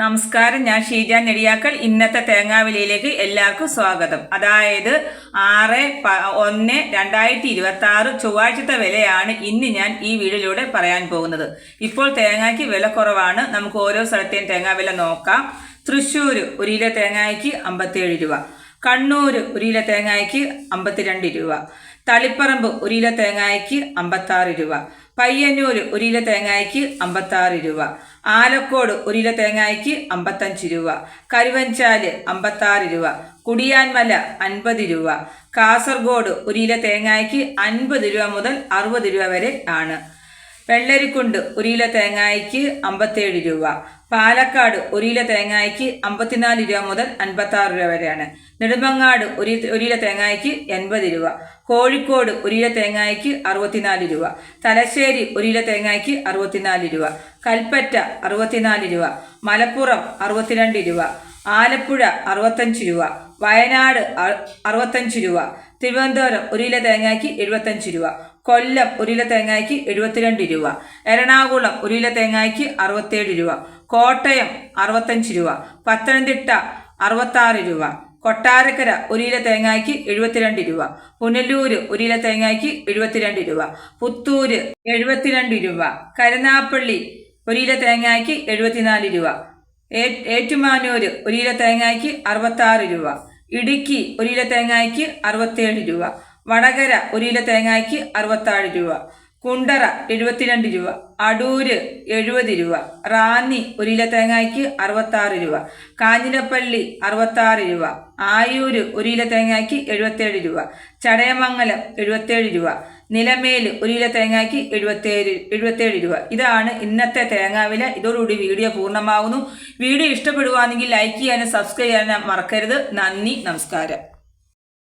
നമസ്കാരം ഞാൻ ഷീജ നെടിയാക്കൽ. ഇന്നത്തെ തേങ്ങാവിലയിലേക്ക് എല്ലാവർക്കും സ്വാഗതം. അതായത് ആറ് ഒന്ന് രണ്ടായിരത്തി ഇരുപത്തി ആറ് ചൊവ്വാഴ്ചത്തെ വിലയാണ് ഇന്ന് ഞാൻ ഈ വീഡിയോയിലൂടെ പറയാൻ പോകുന്നത്. ഇപ്പോൾ തേങ്ങയ്ക്ക് വില കുറവാണ്. നമുക്ക് ഓരോ സ്ഥലത്തെയും തേങ്ങാ വില നോക്കാം. തൃശ്ശൂർ ഒരു കിലോ തേങ്ങയ്ക്ക് അമ്പത്തേഴ് രൂപ. കണ്ണൂർ ഒരു കിലോ തേങ്ങയ്ക്ക് അമ്പത്തിരണ്ട് രൂപ. തളിപ്പറമ്പ് ഒരു കിലോ തേങ്ങയ്ക്ക് അമ്പത്താറ് രൂപ. പയ്യന്നൂർ ഒരു കിലോ തേങ്ങയ്ക്ക് അമ്പത്താറ് രൂപ. ആലക്കോട് ഒരു കിലോ തേങ്ങയ്ക്ക് അമ്പത്തഞ്ച് രൂപ. കരുവഞ്ചാൽ അമ്പത്താറ് രൂപ. കുടിയാൻമല അൻപത് രൂപ. കാസർഗോഡ് ഒരു കിലോ തേങ്ങയ്ക്ക് അൻപത് രൂപ മുതൽ അറുപത് രൂപ വരെ ആണ്. വെള്ളരിക്കുണ്ട് ഒരു കിലോ തേങ്ങായ്ക്ക് അമ്പത്തേഴ് രൂപ. പാലക്കാട് ഒരു കിലോ തേങ്ങായ്ക്ക് അമ്പത്തിനാല് രൂപ മുതൽ അൻപത്തി ആറ് രൂപ വരെയാണ്. നെടുമങ്ങാട് ഒരു ഒരു കിലോ തേങ്ങായ്ക്ക് എൺപത് രൂപ. കോഴിക്കോട് ഒരു കിലോ തേങ്ങായ്ക്ക് അറുപത്തിനാല് രൂപ. തലശ്ശേരി ഒരു കിലോ തേങ്ങായ്ക്ക് അറുപത്തിനാല് രൂപ. കൽപ്പറ്റ അറുപത്തിനാല് രൂപ. മലപ്പുറം അറുപത്തിരണ്ട് രൂപ. ആലപ്പുഴ അറുപത്തഞ്ച് രൂപ. വയനാട് അറുപത്തഞ്ച് രൂപ. തിരുവനന്തപുരം ഒരു കിലോ തേങ്ങയ്ക്ക് എഴുപത്തഞ്ച് രൂപ. കൊല്ലം ഒരു കിലോ തേങ്ങയ്ക്ക് എഴുപത്തിരണ്ട് രൂപ. എറണാകുളം ഒരു കിലോ തേങ്ങയ്ക്ക് അറുപത്തേഴ് രൂപ. കോട്ടയം അറുപത്തഞ്ച് രൂപ. പത്തനംതിട്ട അറുപത്താറ് രൂപ. കൊട്ടാരക്കര ഒരു കിലോ തേങ്ങയ്ക്ക് എഴുപത്തിരണ്ട് രൂപ. പുനലൂർ ഒരു കിലോ തേങ്ങയ്ക്ക് എഴുപത്തിരണ്ട് രൂപ. പുത്തൂർ എഴുപത്തിരണ്ട് രൂപ. കരുനാപ്പള്ളി ഒരു കിലോ തേങ്ങയ്ക്ക് എഴുപത്തിനാല് രൂപ. ഏ- ഏറ്റുമാനൂര് ഒരു കിലോ തേങ്ങയ്ക്ക് അറുപത്താറ് രൂപ. ഇടുക്കി ഒരു കിലോ തേങ്ങയ്ക്ക് അറുപത്തേഴ് രൂപ. വടകര ഒരു കിലോ തേങ്ങയ്ക്ക് അറുപത്താറ് രൂപ. കുണ്ടറ എഴുപത്തിരണ്ട് രൂപ. അടൂര് എഴുപത് രൂപ. റാന്നി ഒരു കിലോ തേങ്ങയ്ക്ക് അറുപത്താറ് രൂപ. കാഞ്ഞിരപ്പള്ളി അറുപത്താറ് രൂപ. ആയൂര് ഒരു കിലോ തേങ്ങയ്ക്ക് എഴുപത്തേഴ് രൂപ. ചടയമംഗലം എഴുപത്തേഴ് രൂപ. നിലമേൽ ഒരു കിലോ തേങ്ങയ്ക്ക് എഴുപത്തേഴ് എഴുപത്തേഴ് രൂപ. ഇതാണ് ഇന്നത്തെ തേങ്ങാ വില. ഇതോടുകൂടി വീഡിയോ പൂർണമാകുന്നു വീഡിയോ ഇഷ്ടപ്പെടുവാണെങ്കിൽ ലൈക്ക് ചെയ്യാനും സബ്സ്ക്രൈബ് ചെയ്യാനും മറക്കരുത്. നന്ദി നമസ്കാരം.